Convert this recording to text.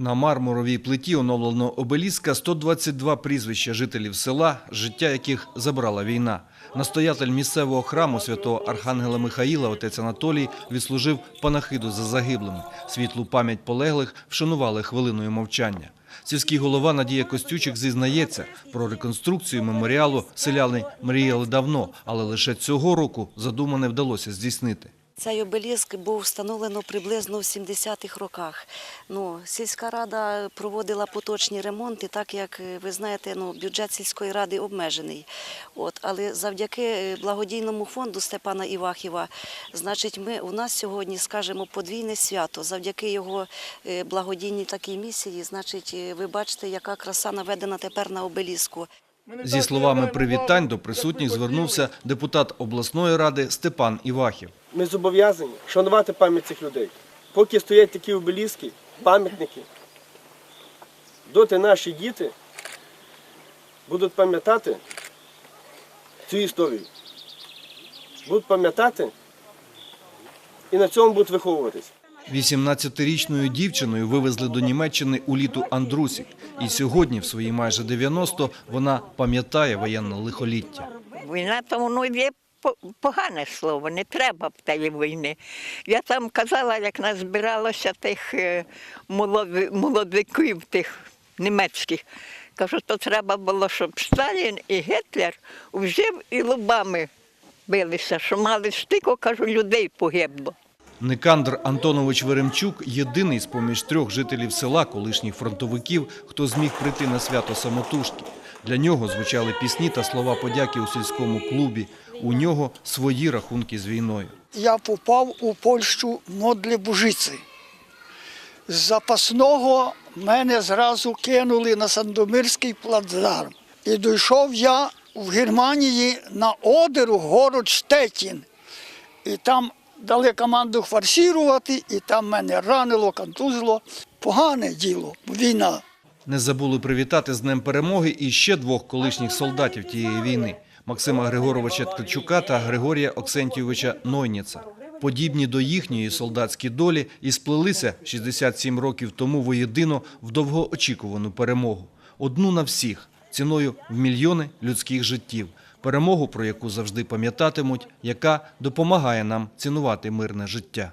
На мармуровій плиті оновленого обеліска 122 прізвища жителів села, життя яких забрала війна. Настоятель місцевого храму святого Архангела Михаїла, отець Анатолій, відслужив панахиду за загиблими. Світлу пам'ять полеглих вшанували хвилиною мовчання. Сільський голова Надія Костючик зізнається, про реконструкцію меморіалу селяни мріяли давно, але лише цього року задумане вдалося здійснити. Цей обеліск був встановлено приблизно в 70-х роках. Ну, сільська рада проводила поточні ремонти, так як е, ви знаєте, ну, бюджет сільської ради обмежений. От, але завдяки е, благодійному фонду Степана Івахіва, значить, ми у нас сьогодні, скажімо, подвійне свято. Завдяки його е, благодійній такій місії, значить, ви бачите, яка краса наведена тепер на обеліску. Зі словами привітань до присутніх звернувся депутат обласної ради Степан Івахів. Ми зобов'язані шанувати пам'ять цих людей. Поки стоять такі обеліски, пам'ятники, доти наші діти будуть пам'ятати цю історію. Будуть пам'ятати і на цьому будуть виховуватись. 18-річною дівчиною вивезли до Німеччини у літу Андрусік. І сьогодні, в свої майже 90, вона пам'ятає воєнне лихоліття. Війна то воно є погане слово, не треба б тієї війни. Я там казала, як нас збиралося тих е, молодиків, тих німецьких. Кажу, то треба було, щоб Сталін і Гітлер взяв і лобами билися, що мали стико, кажу, людей погибло. Никандр Антонович Веремчук – єдиний з-поміж трьох жителів села, колишніх фронтовиків, хто зміг прийти на свято самотужки. Для нього звучали пісні та слова подяки у сільському клубі. У нього свої рахунки з війною. я попав у Польщу Модлі Бужиці. З запасного мене зразу кинули на Сандомирський плацдарм. І дійшов я в Германії на Одеру, город Штетін. І там дали команду форсувати, і там мене ранило, контузило. Погане діло, війна. Не забули привітати з Днем Перемоги і ще двох колишніх солдатів тієї війни – Максима Григоровича Ткачука та Григорія Оксентійовича Нойніца. Подібні до їхньої солдатські долі і сплелися 67 років тому воєдино в довгоочікувану перемогу. Одну на всіх, ціною в мільйони людських життів. Перемогу, про яку завжди пам'ятатимуть, яка допомагає нам цінувати мирне життя.